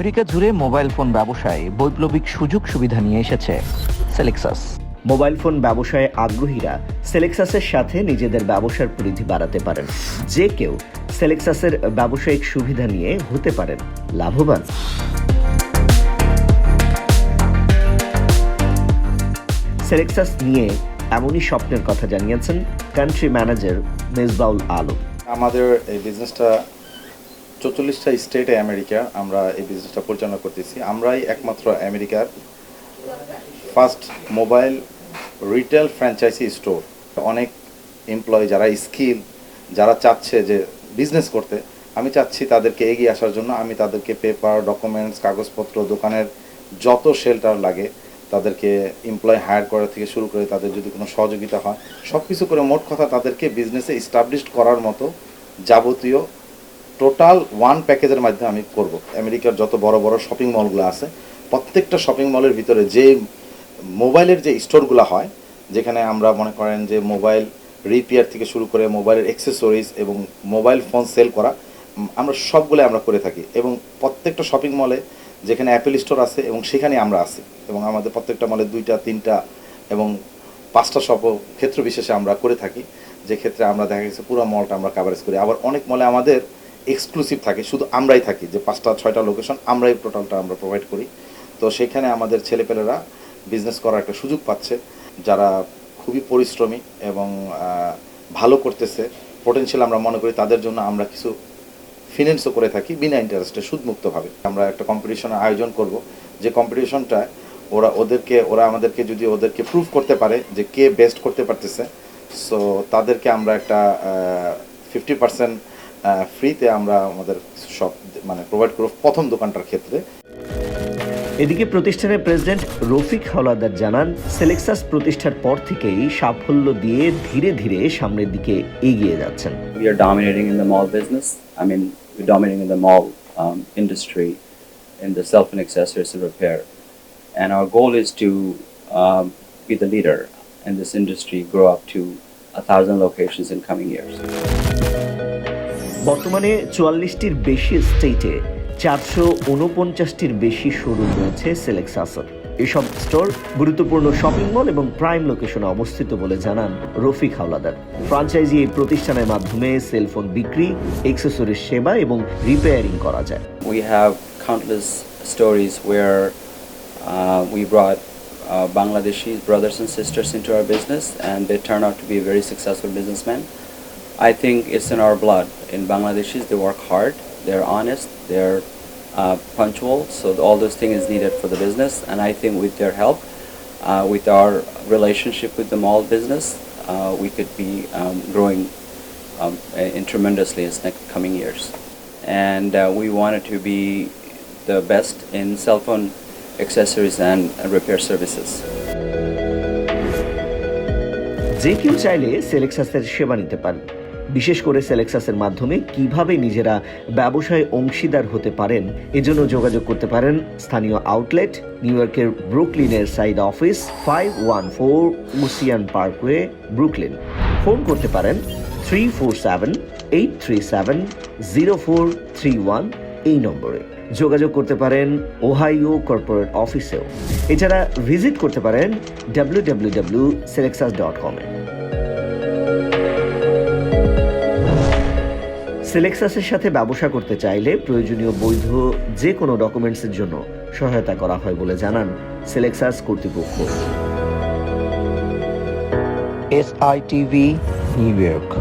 Africa জুড়ে mobile phone ব্যবসায় বৈপ্লবিক সুযোগ সুবিধা নিয়ে এসেছে সেলেক্সাস। মোবাইল ফোন ব্যবসায় আগ্রহীরা সেলেক্সাসের সাথে নিজেদের ব্যবসার পরিধি বাড়াতে পারেন। যে কেউ সেলেক্সাসের ব্যবসায়িক সুবিধা নিয়ে হতে পারেন লাভবান। সেলেক্সাস নিয়ে এমনই স্বপ্নের কথা জানিয়েছেন কান্ট্রি ম্যানেজার মেজবাউল আলম। আমাদের এই বিজনেসটা চৌচল্লিশটা স্টেটে আমেরিকা আমরা এই বিজনেসটা পরিচালনা করতেছি। আমরাই একমাত্র আমেরিকার first mobile retail franchise store অনেক এমপ্লয়ি যারা স্কিল যারা চাচ্ছে যে বিজনেস করতে, আমি চাচ্ছি তাদেরকে এগিয়ে আসার জন্য আমি তাদেরকে পেপার ডকুমেন্টস কাগজপত্র, দোকানের যত শেল্টার লাগে, তাদেরকে এমপ্লয় হায়ার করা থেকে শুরু করে তাদের যদি কোনো সহযোগিতা হয় সব কিছু করে মোট কথা তাদেরকে বিজনেসে ইস্টাবলিশড করার মতো যাবতীয় টোটাল ওয়ান প্যাকেজের মাধ্যমে আমি করব। আমেরিকার যত বড় বড় শপিং মলগুলো আছে, প্রত্যেকটা শপিং মলের ভিতরে যে মোবাইলের যে স্টোরগুলো হয়, যেখানে আমরা মনে করেন যে মোবাইল রিপেয়ার থেকে শুরু করে মোবাইলের অ্যাক্সেসরিজ এবং মোবাইল ফোন সেল করা আমরা সবগুলো আমরা করে থাকি। এবং প্রত্যেকটা শপিং মলে যেখানে অ্যাপেল স্টোর আছে এবং সেখানে আমরা আছি। এবং আমাদের প্রত্যেকটা মলে দুইটা, তিনটা এবং পাঁচটা শপ ক্ষেত্র বিশেষে আমরা করে থাকি। যে ক্ষেত্রে আমরা দেখা গেছে পুরো মলটা আমরা কাভারেজ করি। আবার অনেক মলে আমাদের এক্সক্লুসিভ থাকে, শুধু আমরাই থাকি, যে পাঁচটা, ছয়টা লোকেশন আমরাই টোটালটা আমরা প্রোভাইড করি। তো সেখানে আমাদের ছেলেপেলেরা বিজনেস করার একটা সুযোগ পাচ্ছে, যারা খুবই পরিশ্রমী এবং ভালো করতেছে। পোটেনশিয়াল আমরা মনে করি তাদের জন্য আমরা কিছু ফিনান্সও করে থাকি বিনা ইন্টারেস্টে সুদমুক্তভাবে। আমরা একটা কম্পিটিশনের আয়োজন করব। যে কম্পিটিশনটা ওরা ওদেরকে, ওরা আমাদেরকে যদি ওদেরকে প্রুভ করতে পারে যে কে বেস্ট করতে পারতেছে সো তাদেরকে আমরা একটা ফিফটি পার্সেন্ট ফ্রিতে আমরা আমাদের সব মানে প্রোভাইড করব প্রথম দোকানটার ক্ষেত্রে এদিকে প্রতিষ্ঠানের প্রেসিডেন্ট রফিক হাওলাদার জানান সেলেক্সাস প্রতিষ্ঠার পর থেকেই সাফল্য দিয়ে ধীরে ধীরে সামনের দিকে এগিয়ে যাচ্ছেন we are dominating in the mall business. I mean, we're dominating in the mall um, industry in the cell phone accessories and repair. And our goal is to um, be the leader in this industry, grow up to a thousand locations in coming years. বর্তমানে চুয়াল্লিশটির বেশি স্টেটে চারশো উনপঞ্চাশটির বেশি showroom রয়েছে সেলেক্সাসের এসব store গুরুত্বপূর্ণ shopping mall এবং prime লোকেশনে অবস্থিত বলে জানান রফিক হাওলাদার। ফ্রাঞ্চাইজি এই প্রতিষ্ঠানের মাধ্যমে সেলফোন বিক্রি এক্সেসরিজ সেবা এবং রিপেয়ারিং করা যায়। We have countless stories where uh, we brought uh, Bangladeshi brothers and sisters into our business and they turn out. I think it's in our blood. In Bangladeshis, they work hard, they're honest, they're uh, punctual, so all those things is needed for the business. And I think with their help, uh, with our relationship with the mall business, uh, we could be um, growing um, in tremendously in next coming years. And uh, we wanted to be the best in cell phone accessories and uh, repair services. যে কেউ চাইলে সেলেক্সাসের সেবা নিতে পারেন বিশেষ করে সেলেক্সাসের মাধ্যমে কীভাবে নিজেরা ব্যবসায় অংশীদার হতে পারেন, এজন্য যোগাযোগ করতে পারেন স্থানীয় আউটলেট, নিউ ইয়র্কের ব্রুকলিনের side office five one four ocean parkway, Brooklyn. Phone করতে পারেন three four seven eight three seven zero four three one এই নম্বরে। যোগাযোগ করতে পারেন ওহাইও কর্পোরেট অফিসেও। এছাড়া ভিজিট করতে পারেন W W W Celexus dot কমে সেলেক্সাসের সাথে ব্যবসা করতে চাইলে প্রয়োজনীয় বৈধ যে কোনো ডকুমেন্টসের জন্য সহায়তা করা হয় বলে জানান সেলেক্সাস কর্তৃপক্ষ। S I TV New York